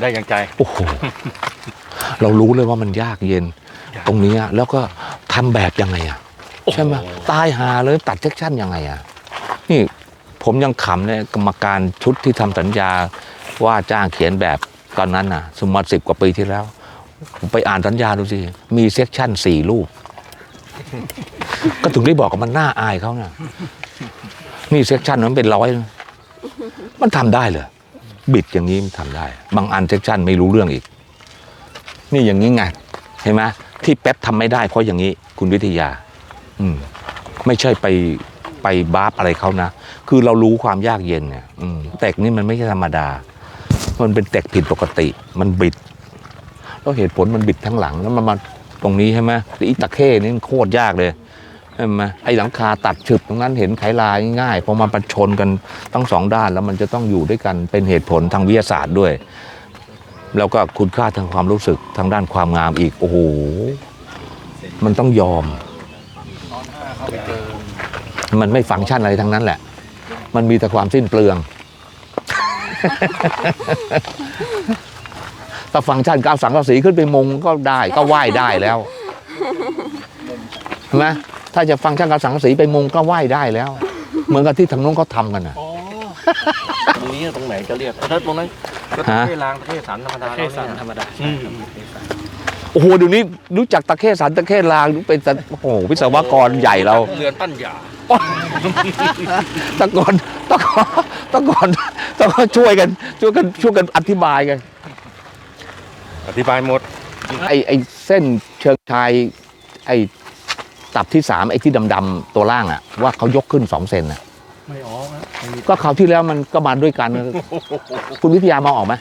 ได้อย่างใจ โอ้โห เรารู้เลยว่ามันยากเย็น ยาก ตรงเนี้ยแล้วก็ทำแบบยังไงอะ ใช่ไหมตายหาเลยตัดเซ็กชั่นยังไงอะ นี่ผมยังขำเนี่ยกรรมการชุดที่ทำสัญญาว่าจ้างเขียนแบบตอนนั้นน่ะ สมมติสิบกว่าปีที่แล้ว ผมไปอ่านสัญญาดูสิ มีเซ็กชั่นสี่รูป ก็ถึงได้บอกว่ามันน่าอายเขาน่ะ นี่เซ็กชันมันเป็นร้อยนะมันทำได้เหรอ บิดอย่างนี้มันทำได้ บางอันเซ็กชันไม่รู้เรื่องอีก นี่อย่างนี้ไงเห็นไหมที่แป๊บทำไม่ได้เพราะอย่างนี้ คุณวิทยา อืม ไม่ใช่ไปไปบาปอะไรเขานะคือเรารู้ความยากเย็นเนี่ยอืมแตกนี่มันไม่ใช่ธรรมดา มันเป็นแตกผิดปกติ มันบิดแล้วเหตุผลมันบิดทั้งหลังแล้วมันมาตรงนี้ใช่ไหมอีตะเข้นี่โคตรยากเลย ใช่ไหมไอ้หลังคาตัดฉึบตรงนั้นเห็นไขลายง่ายพอมาประชนกันทั้งสองด้านแล้วมันจะต้องอยู่ด้วยกันเป็นเหตุผลทางวิทยาศาสตร์ด้วย แล้วก็คุณค่าทางความรู้สึกทางด้านความงามอีกโอ้โหมันต้องยอม มันไม่ฟังก์ชันอะไรทั้งนั้นแหละ มันมีแต่ความสิ้นเปลือง ถ้าฟังก์ชันกาวสังกะสีขึ้นไปมงก็ได้ก็ไหว้ได้แล้วเห็นไหม ถ้าจะฟังก์ชันกาวสังกะสีไปมงก็ไหว้ได้แล้ว เหมือนกับที่ทางนู้นเขาทำกันนะ อ๋อตรงนี้ตรงไหนจะเรียกถ้าตรงนั้นก็ฮะ เทศรางเทศสันธรรมดาเทศสันธรรมดาอืมโอ้โหเดี๋ยวนี้รู้จักตะเข้สันตะเข้ลางเป็นตะโอ้โหวิศวกรใหญ่เรา เรือนปั้นหยาตะกอนตะกอนตะกอนตะกอนช่วยกันช่วยกันช่วยกันอธิบายกันอธิบายหมดไอไอเส้นเชิงชายไอ ตับที่สามไอที่ดำๆตัวล่างอะว่าเขายกขึ้นสองเซนอะไม่ออกนะไม่มีก็คราวที่แล้วมันก็มาด้วยกัน คุณวิทยามองออกไหม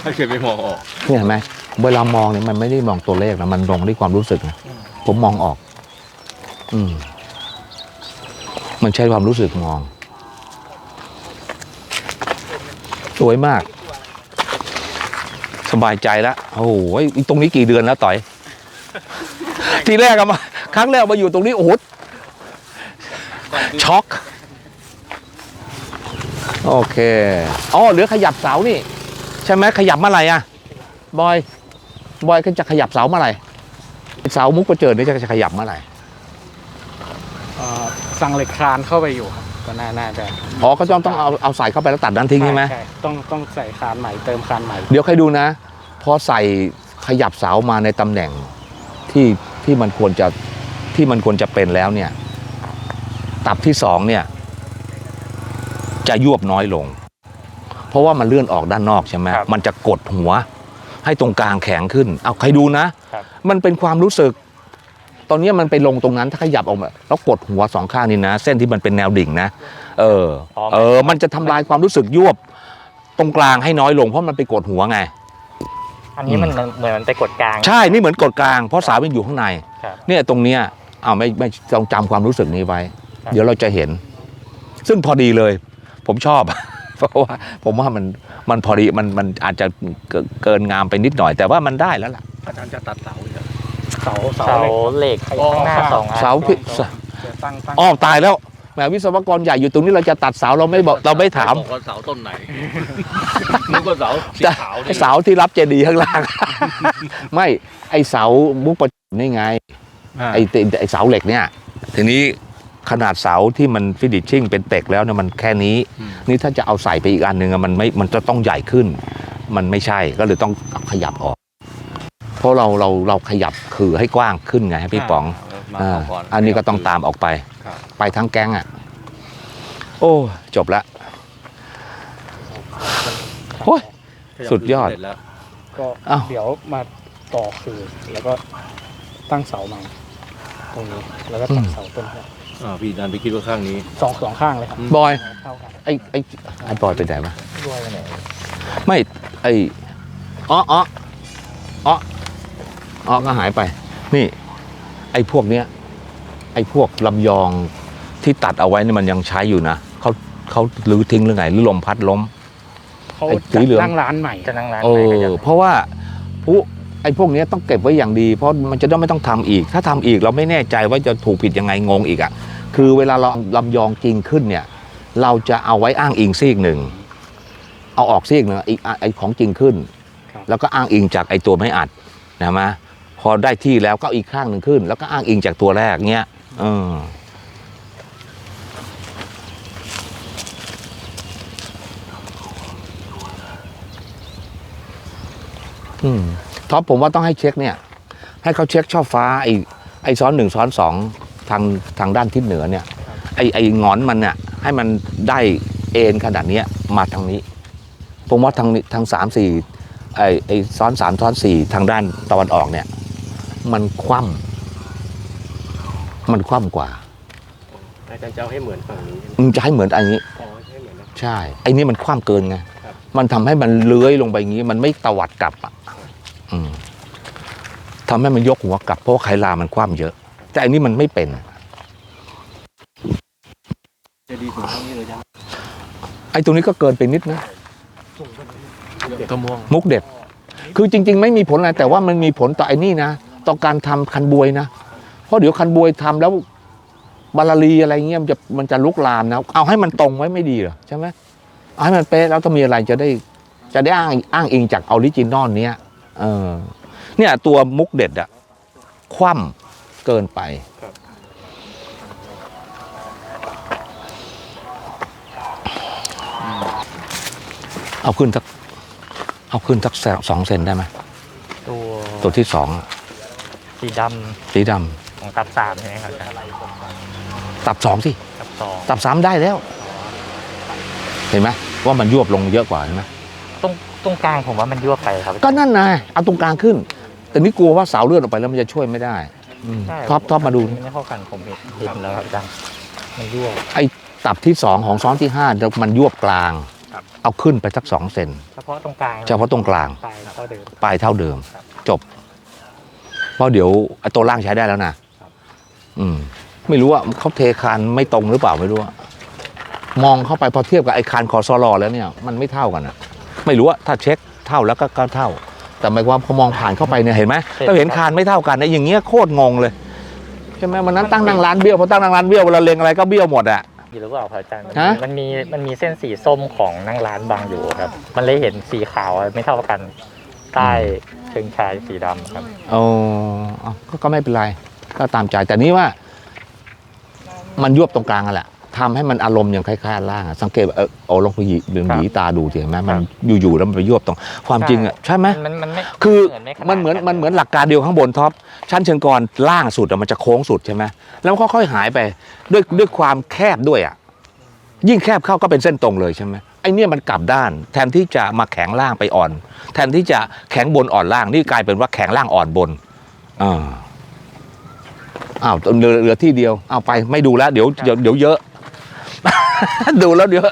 ใครเคยไปมองออกเนี่ยเห็นไหมเวลามองเนี่ยมันไม่ได้มองตัวเลขนะมันมองด้วยความรู้สึกนะผมมองออก อืมมันใช้ความรู้สึกมอง สวยมาก สบายใจแล้วโอ้โหตรงนี้กี่เดือนแล้วต่อย ทีแรกอะมา ครั้งแรกมาอยู่ตรงนี้ โอ้โหช็อกโอเคอ๋อเหลือขยับเสานี่ ใช่ไหมขยับเมื่อไหร่อะบอย บอยก็จะขยับเสาเมื่อไหร่เสามุกประเจิดนี่จะขยับเมื่อไหร่เอ่อสั่งเหล็กคลานเข้าไปอยู่ครับก็น่าน่าจะอ๋อก็ต้องต้องเอาเอาใส่เข้าไปแล้วตัดด้านทิ้งใช่ไหมต้องต้องใส่คลานใหม่เติมคลานใหม่ เดี๋ยวใครดูนะ พอใส่ขยับเสามาในตำแหน่งที่ ที่มันควรจะที่มันควรจะเป็นแล้วเนี่ย ตับที่สองเนี่ย จะยวบน้อยลง เพราะว่ามันเลื่อนออกด้านนอกใช่ไหมครับมันจะกดหัว ให้ตรงกลางแข็งขึ้น เอาใครดูนะครับมันเป็นความรู้สึก ตอนนี้มันไปลงตรงนั้นถ้าขยับออกมาแล้วกดหัวสองข้างนี่นะ เส้นที่มันเป็นแนวดิ่งนะเออ เออ มันจะทำลายความรู้สึกยวบตรงกลางให้น้อยลงเพราะมันไปกดหัวไง อันนี้มันเหมือนมันไปกดกลาง ใช่นี่เหมือนกดกลาง เพราะสาวมันอยู่ข้างในครับเนี่ยตรงเนี้ยเอาไม่ไม่ต้องจำความรู้สึกนี้ไว้ ครับ เดี๋ยวเราจะเห็น ซึ่งพอดีเลย ผมชอบ เพราะว่าผมว่ามันมันพอดีมันมันอาจจะเกินเกินงามไปนิดหน่อย แต่ว่ามันได้แล้วล่ะ อาจารย์จะตัดเสาอีกเหรอเสาเสาเสาเหล็กเหล็กข้างหน้าสองอันเสาพิเดี๋ยวตั้งตั้งอ้อตายแล้ว แหมวิศวกรใหญ่อยู่ตรงนี้เราจะตัดเสาเราไม่บอกเราไม่ถามบอกว่าเสาต้นไหนนึกว่าเสาสีจะขาวไอเสาที่รับเจดีย์ข้างล่าง ไม่ไอเสามุกประจุนี่ไงอ่าไอ้ติไอ้เสาเหล็กเนี่ย ทีนี้ขนาดเสาที่มันฟินิชชิ่งเป็นเต็กแล้วเนี่ยมันแค่นี้อืมนี่ถ้าจะเอาใส่ไปอีกอันหนึ่งอะมันไม่มันจะต้องใหญ่ขึ้น มันไม่ใช่ก็เลยต้องขยับออก เพราะเราเราเราขยับคือให้กว้างขึ้นไงให้พี่ป๋อง มาอ่าเอาก่อันนี้ก็ต้องตามออกไปครับไปทั้งแก๊งอะ โอ้ จบละโอ้ย สุดยอดเสร็จแล้วก็อ้าว เดี๋ยวมาต่อคือแล้วก็ตั้งเสาใหม่ตรงนี้แล้วก็ตัดเสาต้นนี้อ่าพี่ดันไปคิดว่าข้างนี้ สองสองข้างเลยครับบอย เท่ากันไอ้ไอ้ไอ้บอยไปไหนวะ ด้วยไปไหนไม่ไอ้อ๋ออ๋ออ๋ออ๋อก็หายไป นี่ ไอ้พวกเนี้ยไอ้พวกลำยองที่ตัดเอาไว้นี่มันยังใช้อยู่นะเขาเขาลื้อทิ้งหรือไงหรือลมพัดล้ม เขาไอ้สีจะเหลือง ตั้งร้านใหม่ จะนั่งร้านเอไหนก็อจะเพราะว่าผู้ไอ้พวกเนี้ยต้องเก็บไว้อย่างดี เพราะมันจะได้ไม่ต้องทำอีก ถ้าทำอีกเราไม่แน่ใจว่าจะถูกผิดยังไงงงอีกอะคือเวลาเราลำยองจริงขึ้นเนี่ย เราจะเอาไว้อ้างอิงซีกหนึ่งเอาออกซีกหนึ่งอีกไอ้ของจริงขึ้น ครับ แล้วก็อ้างอิงจากไอ้ตัวไม่อัดนะมะพ อได้ที่แล้วก็อีกข้างหนึ่งขึ้น แล้วก็อ้างอิงจากตัวแรกเงี้ยเอออืมท็อปผมว่าต้องให้เช็คเนี่ย ให้เขาเช็คช่อฟ้าไอ้ไอ้ซ้อนหนึ่งซ้อนสองทางทางด้านทิศเหนือเนี่ยไอ้ไอ้งอนมันเนี่ยให้มันได้เอ็นขนาดเนี้ยมาทางนี้ ผมว่าทางนี้ทางสามสี่ไอ้ไอ้ซ้อนสามซ้อนสี่ทางด้านตะวันออกเนี่ย มันคว่ำมันคว่ำกว่า อาจารย์จะเอาให้เหมือนฝั่งนี้ใช่ไหมมันจะให้เหมือนอันนี้ อ๋อให้เหมือนนะ ใช่ไอ้นี่มันคว่ำเกินไง ครับ มันทำให้มันเลื้อยลงไปอย่างนี้ มันไม่ตวัดกลับอะอืมทำให้มันยกหัวกลับเพราะว่าไขลามันคว่ำเยอะ แต่อันนี้มันไม่เป็น จะดีถึงเท่านี้เลยจ้ะไอ้ตรงนี้ก็เกินไปนิดนะ ตัวม่วง มุกเด็ด คือจริง ๆ ไม่มีผลอะไรแต่ว่ามันมีผลต่อไอ้นี่นะ ต่อการทำคันบวยนะ เพราะเดี๋ยวคันบวยทำแล้วบาลาลีอะไรเงี้ยมันจะมันจะลุกลามนะ เอาให้มันตรงไว้ไม่ดีเหรอใช่ไหมเอาให้มันเป๊ะแล้วต้องมีอะไรจะได้จะได้อ้างอ้างอิงจากออริจินอลเนี้ยเออเนี่ยตัวมุกเด็ดอะคว่ำเกินไปเอาขึ้นสักเอาขึ้นสักสองเซนได้ไหมตัวตัวที่สองอะ สีดสีดำของตับสามใช่ไหมครับอาจารย์ำตับสองสิ ตับสองตับสามได้แล้ว เห็นไหมว่ามันยวบลงเยอะกว่าเห็นไหมตรงตรงกลางผมว่ามันยวบไปครับก็นั่นไงเอาตรงกลางขึ้น แต่นี่กลัวว่าเสาเลื่อนออกไปแล้วมันจะช่วยไม่ได้อืมใช่ท็อปท็อปมาดู ไม่เข้ากันผมเห็นเห็นแล้วครับอาจารย์มันยวบไอ้ตับที่สองของซ้อนที่ห้าแล้วมันยวบกลาง ครับ เอาขึ้นไปสักสองเซนเฉพาะตรงกลางเฉพาะตรงกลาง ปลายเท่าเดิมปลายเท่าเดิมครับจบ เพราะเดี๋ยวไอ้ตัวล่างใช้ได้แล้วนะอืม ไม่รู้ว่าเขาเทคานไม่ตรงหรือเปล่าไม่รู้อะมองเข้าไปพอเทียบกับไอ้คานคอซอลอแล้วเนี่ยมันไม่เท่ากันอะไม่รู้ว่าถ้าเช็คเท่าแล้วก็ก็เท่า แต่หมายความพอมองผ่านเข้าไปเนี่ยเห็นไหมเราเห็นคานไม่เท่ากันเนี่ยอย่างเงี้ยโคตรงงเลยใช่ไหมวันนั้นตั้งนางร้านเบี้ยวพอตั้งนางร้านเบี้ยวเวลาเล็งอะไรก็เบี้ยวหมดอะ อยู่หรือเปล่าครับอาจารย์ฮะ มันมีมันมีเส้นสีส้มของนั่งร้านบางอยู่ครับ มันเลยเห็นสีขาวไม่เท่ากัน ใต้ เชิงชายสีดำครับ โอ้เอาก็ก็ไม่เป็นไร ก็ตามใจ แต่นี้ว่า มันยวบตรงกลางอะแหละทำให้มันอารมณ์อย่างคล้ายๆอันล่างอะสังเกตว่าเออเอาลองไปหยีหรือหยีตาดูสิเห็นไหมมันอยู่ๆแล้วมันไปยวบตรง ความจริงอะใช่ไหม มันมันไม่คือเหมือนไม่ขนาดมันเหมือนกันมันเหมือนหลักการเดียวข้างบนท็อปชั้นเชิงกรล่างสุดอะมันจะโค้งสุดใช่ไหมแล้วมันค่อยๆหายไปด้วยด้วยความแคบด้วยอะยิ่งแคบเข้าก็เป็นเส้นตรงเลยใช่ไหม ไอเนี่ยมันกลับด้าน แทนที่จะมาแข็งล่างไปอ่อน แทนที่จะแข็งบนอ่อนล่างนี่กลายเป็นว่าแข็งล่างอ่อนบนอ่าอ้าวเหลือเหลือที่เดียวเอาไปไม่ดูแล้วเดี๋ยวเดี๋ยวเดี๋ยวเยอะ ดูแล้วเดี๋ยว